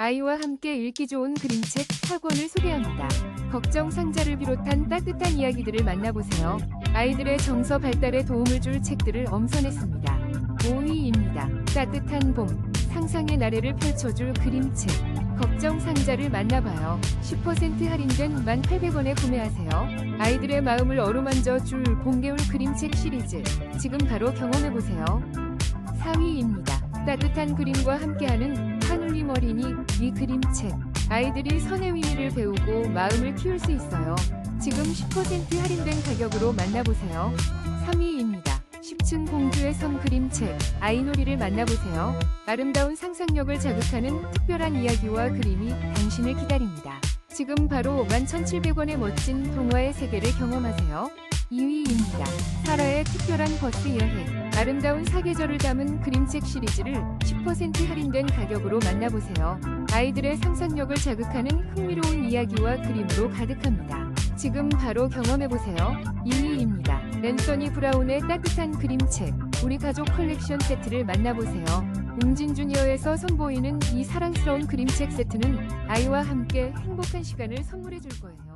아이와 함께 읽기 좋은 그림책 4권을 소개합니다. 걱정 상자를 비롯한 따뜻한 이야기들을 만나보세요. 아이들의 정서 발달에 도움을 줄 책들을 엄선했습니다. 5위입니다. 따뜻한 봄, 상상의 나래를 펼쳐줄 그림책. 걱정 상자를 만나봐요. 10% 할인된 1,800원에 구매하세요. 아이들의 마음을 어루만져 줄 봄겨울 그림책 시리즈. 지금 바로 경험해보세요. 4위입니다. 따뜻한 그림과 함께하는 어린이 이 그림책. 아이들이 선의 의미를 배우고 마음을 키울 수 있어요. 지금 10% 할인된 가격으로 만나보세요. 3위입니다. 10층 공주의 섬 그림책 아이놀이를 만나보세요. 아름다운 상상력을 자극하는 특별한 이야기와 그림이 당신을 기다립니다. 지금 바로 11,700원의 멋진 동화의 세계를 경험하세요. 2위입니다. 사라의 특별한 버스 여행. 아름다운 사계절을 담은 그림책 시리즈를 10% 할인된 가격으로 만나보세요. 아이들의 상상력을 자극하는 흥미로운 이야기와 그림으로 가득합니다. 지금 바로 경험해보세요. 2위입니다. 랜서니 브라운의 따뜻한 그림책. 우리 가족 컬렉션 세트를 만나보세요. 웅진 주니어에서 선보이는 이 사랑스러운 그림책 세트는 아이와 함께 행복한 시간을 선물해 줄 거예요.